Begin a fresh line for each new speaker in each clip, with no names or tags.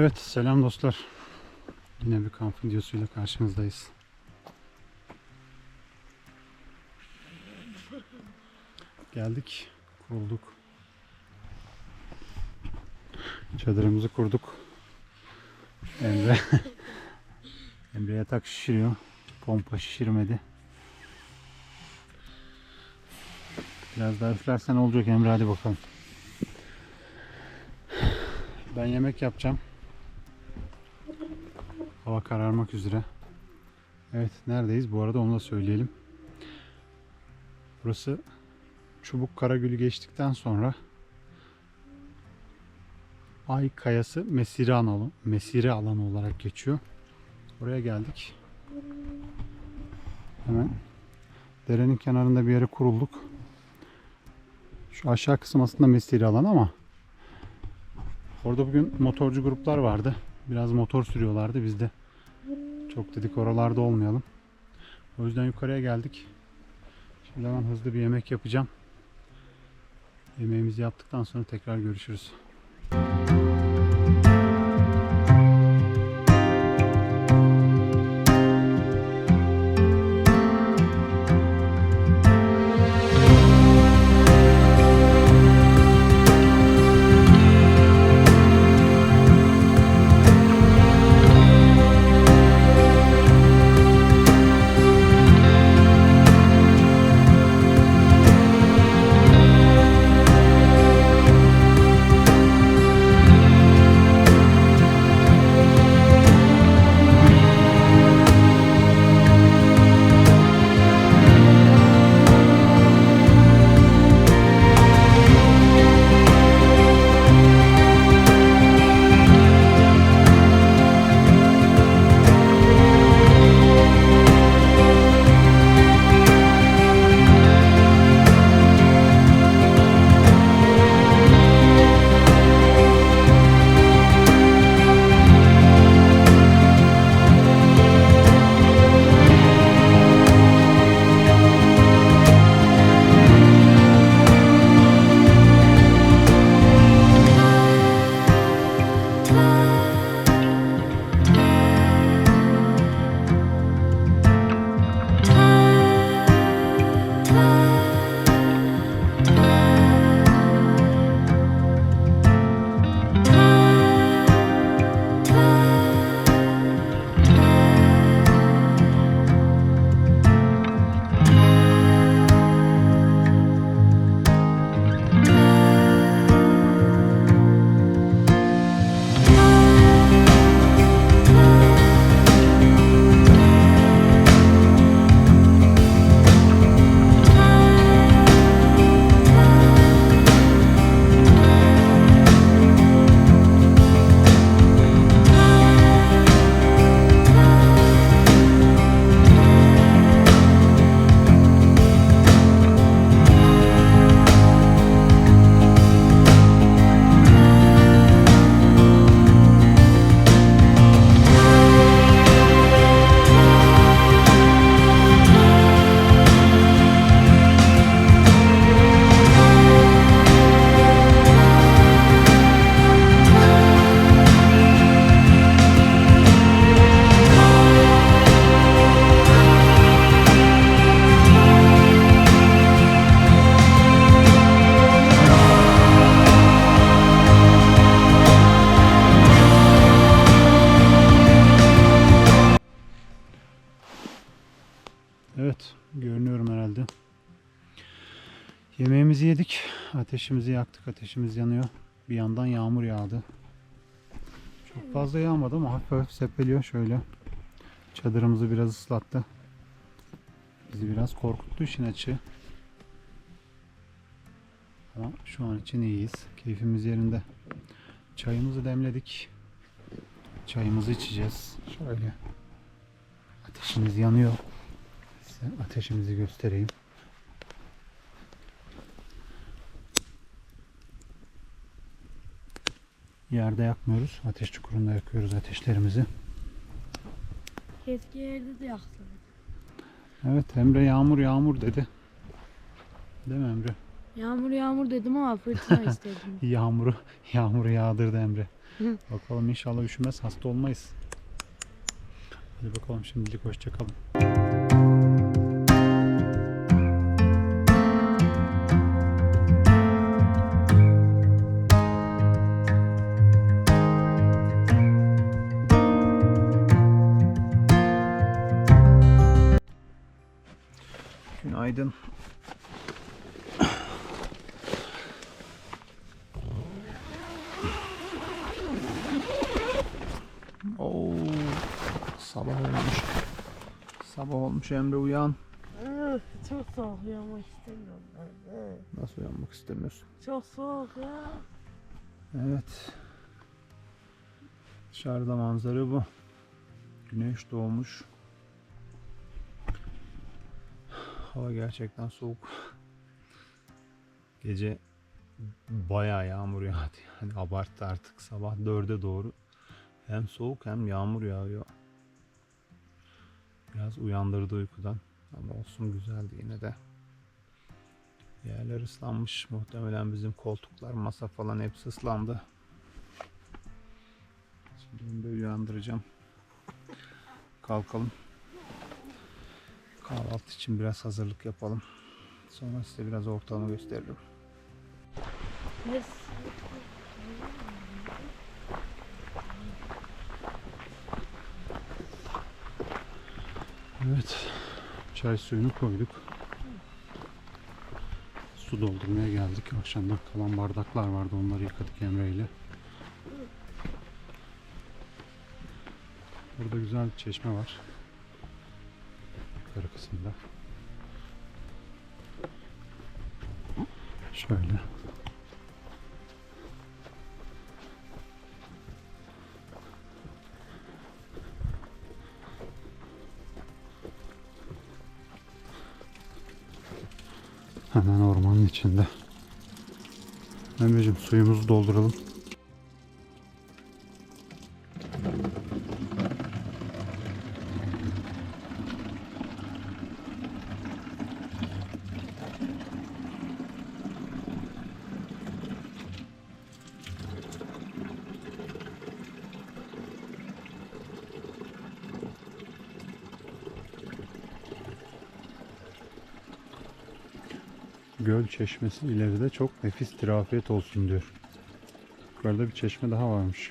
Evet selam dostlar. Yine bir kamp videosuyla karşınızdayız. Geldik, kurulduk. Çadırımızı kurduk. Emre Emre yatak şişiriyor. Pompa şişirmedi. Biraz daha üflersen olacak Emre hadi bakalım. Ben yemek yapacağım. Hava kararmak üzere. Evet neredeyiz? Bu arada onu da söyleyelim. Burası Çubuk Karagül'ü geçtikten sonra Ay Kayası mesire alanı, mesire alanı olarak geçiyor. Oraya geldik. Hemen derenin kenarında bir yere kurulduk. Şu aşağı kısım aslında mesire alanı ama orada bugün motorcu gruplar vardı. Biraz motor sürüyorlardı. Biz de çok dedik oralarda olmayalım. O yüzden yukarıya geldik. Şimdi hemen hızlı bir yemek yapacağım. Yemeğimizi yaptıktan sonra tekrar görüşürüz. Evet, Yemeğimizi yedik. Ateşimizi yaktık. Ateşimiz yanıyor. Bir yandan yağmur yağdı. Çok fazla yağmadı ama hafif hafif sepeliyor şöyle. Çadırımızı biraz ıslattı. Bizi biraz korkuttu işin açığı. Ama şu an için iyiyiz. Keyfimiz yerinde. Çayımızı demledik. Çayımızı içeceğiz. Şöyle. Ateşimiz yanıyor. Size ateşimizi göstereyim. Yerde yakmıyoruz. Ateş çukurunda yakıyoruz ateşlerimizi.
Keşke yerde de yaksın.
Evet Emre yağmur yağmur dedi. Değil mi Emre?
Yağmur yağmur dedim ama fırtına istedim.
Yağmuru yağmuru yağdırdı Emre. Bakalım inşallah üşümez hasta olmayız. Hadi bakalım şimdilik hoşçakalın. Günaydın. Oo, sabah olmuş. Sabah olmuş Emre uyan.
Üf, Çok soğuk uyanmak istemiyorum ben.
Nasıl uyanmak istemiyorsun?
Çok soğuk ya.
Evet. Dışarıda manzara bu. Güneş doğmuş. Hava gerçekten soğuk. Gece bayağı yağmur yağdı. Yani abarttı artık sabah 4'e doğru. Hem soğuk hem yağmur yağıyor. Biraz uyandırdı uykudan. Ama olsun güzeldi yine de. Yerler ıslanmış. Muhtemelen bizim koltuklar, masa falan hepsi ıslandı. Şimdi onu da uyandıracağım. Kalkalım. Kahvaltı için biraz hazırlık yapalım. Sonra size biraz ortamı gösteririm.
Yes.
Evet. Çay suyunu koyduk. Su doldurmaya geldik. Akşamdan kalan bardaklar vardı. Onları yıkadık Emre ile. Burada güzel bir çeşme var. Yukarı. Şöyle. Hemen ormanın içinde. Emre'cim suyumuzu dolduralım. Göl çeşmesi ileride çok nefis bir afiyet olsun diyor. Yukarıda bir çeşme daha varmış.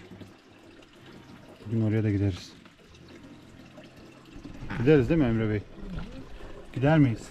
Bugün oraya da gideriz. Gideriz değil mi Emre Bey? Gider miyiz?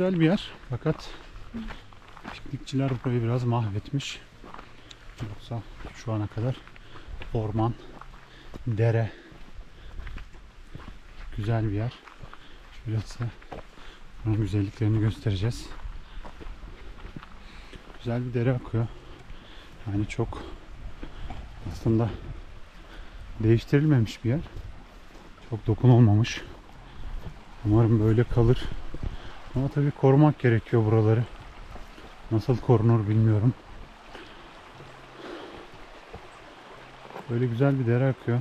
Güzel bir yer. Fakat piknikçiler burayı biraz mahvetmiş. Yoksa şu ana kadar orman, dere güzel bir yer. Şöyle size buranın güzelliklerini göstereceğiz. Güzel bir dere akıyor. Yani çok aslında değiştirilmemiş bir yer. Çok dokunulmamış. Umarım böyle kalır. Ama tabii korumak gerekiyor buraları. Nasıl korunur bilmiyorum. Böyle güzel bir dere akıyor.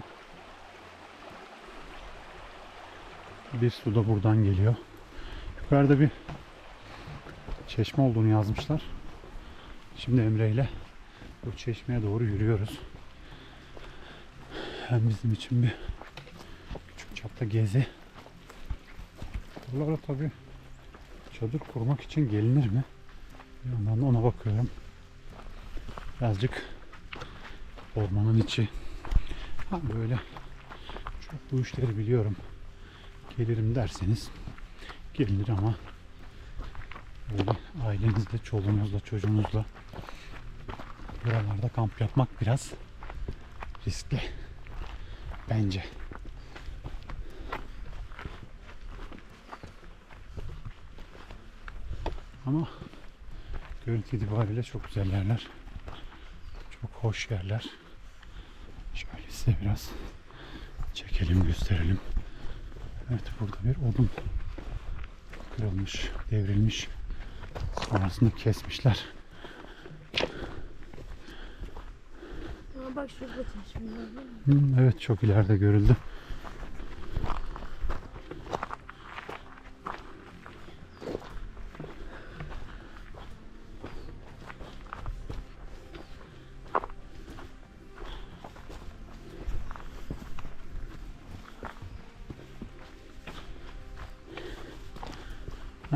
Bir su da buradan geliyor. Yukarıda bir çeşme olduğunu yazmışlar. Şimdi Emre ile bu çeşmeye doğru yürüyoruz. Hem bizim için bir küçük çapta gezi. Buralara tabii çadır kurmak için gelinir mi? Bir yandan da ona bakıyorum. Birazcık ormanın içi. Ha böyle çok bu işleri biliyorum. Gelirim derseniz gelinir ama böyle ailenizle, çoluğunuzla, çocuğunuzla buralarda kamp yapmak biraz riskli. Bence. Ama görüntü itibariyle çok güzel yerler. Çok hoş yerler. Şöyle size biraz çekelim gösterelim. Evet burada bir odun kırılmış, devrilmiş. Sonrasında kesmişler.
Ama bak şurada var?
Hmm, evet çok ileride görüldü.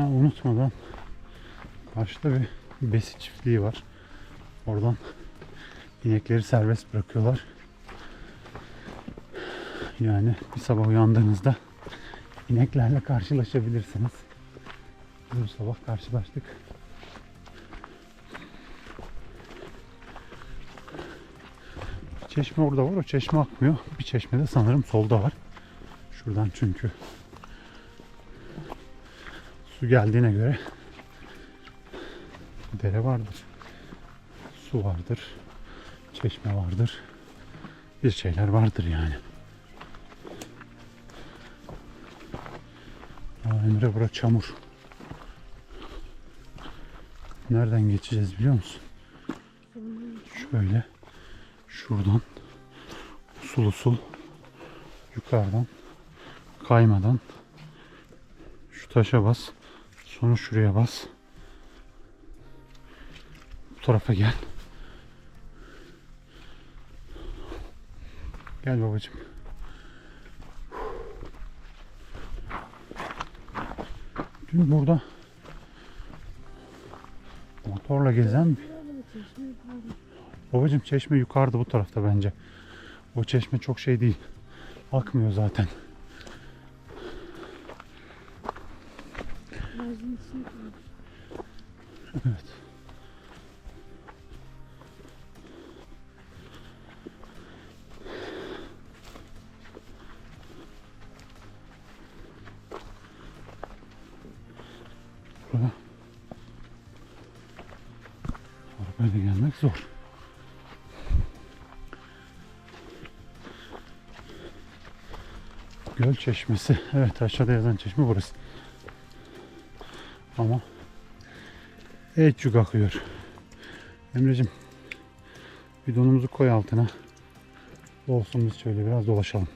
Ha, unutmadan karşıda bir besi çiftliği var. Oradan inekleri serbest bırakıyorlar. Yani bir sabah uyandığınızda ineklerle karşılaşabilirsiniz. Bu sabah karşılaştık. Çeşme orada var. O çeşme akmıyor. Bir çeşme de sanırım solda var. Şuradan çünkü su geldiğine göre dere vardır. Su vardır. Çeşme vardır. Bir şeyler vardır yani. Aa, Emre bura çamur. Nereden geçeceğiz biliyor musun? Şöyle şuradan usul usul yukarıdan kaymadan şu taşa bas sonra şuraya bas bu tarafa gel gel babacığım dün burada motorla gezen Babacım çeşme yukarıda bu tarafta bence. O çeşme çok şey değil. Akmıyor zaten. Evet. Buraya arabayla gelmek zor. Göl çeşmesi. Evet aşağıda yazan çeşme burası. Ama Eçük akıyor. Emre'cim bidonumuzu koy altına. Olsun biz şöyle biraz dolaşalım.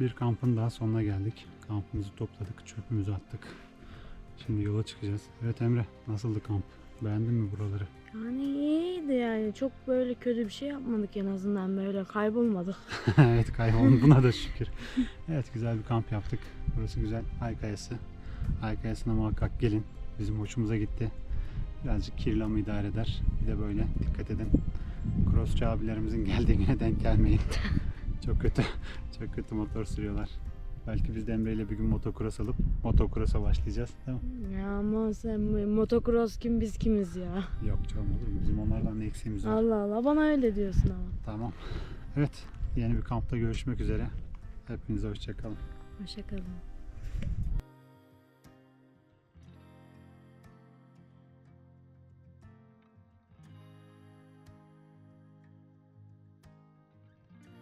Bir kampın daha sonuna geldik. Kampımızı topladık, çöpümüzü attık. Şimdi yola çıkacağız. Evet Emre nasıldı kamp? Beğendin mi buraları?
Yani iyiydi yani. Çok böyle kötü bir şey yapmadık en azından böyle kaybolmadık.
evet kaybolun buna da şükür. Evet güzel bir kamp yaptık. Burası güzel. Ay Kayası. Ay Kayası'na muhakkak gelin. Bizim hoşumuza gitti. Birazcık kirli ama idare eder. Bir de böyle dikkat edin. Crossçu abilerimizin geldiği güne denk gelmeyin. çok kötü. Çok kötü motor sürüyorlar. Belki biz de Emre ile bir gün motocross alıp motocross'a başlayacağız. Değil mi?
Ya ama sen motocross kim biz kimiz ya.
Yok canım olur mu? Bizim onlardan ne eksiğimiz var.
Allah Allah bana öyle diyorsun ama.
Tamam. Evet. Yeni bir kampta görüşmek üzere. Hepinize hoşçakalın.
Hoşçakalın.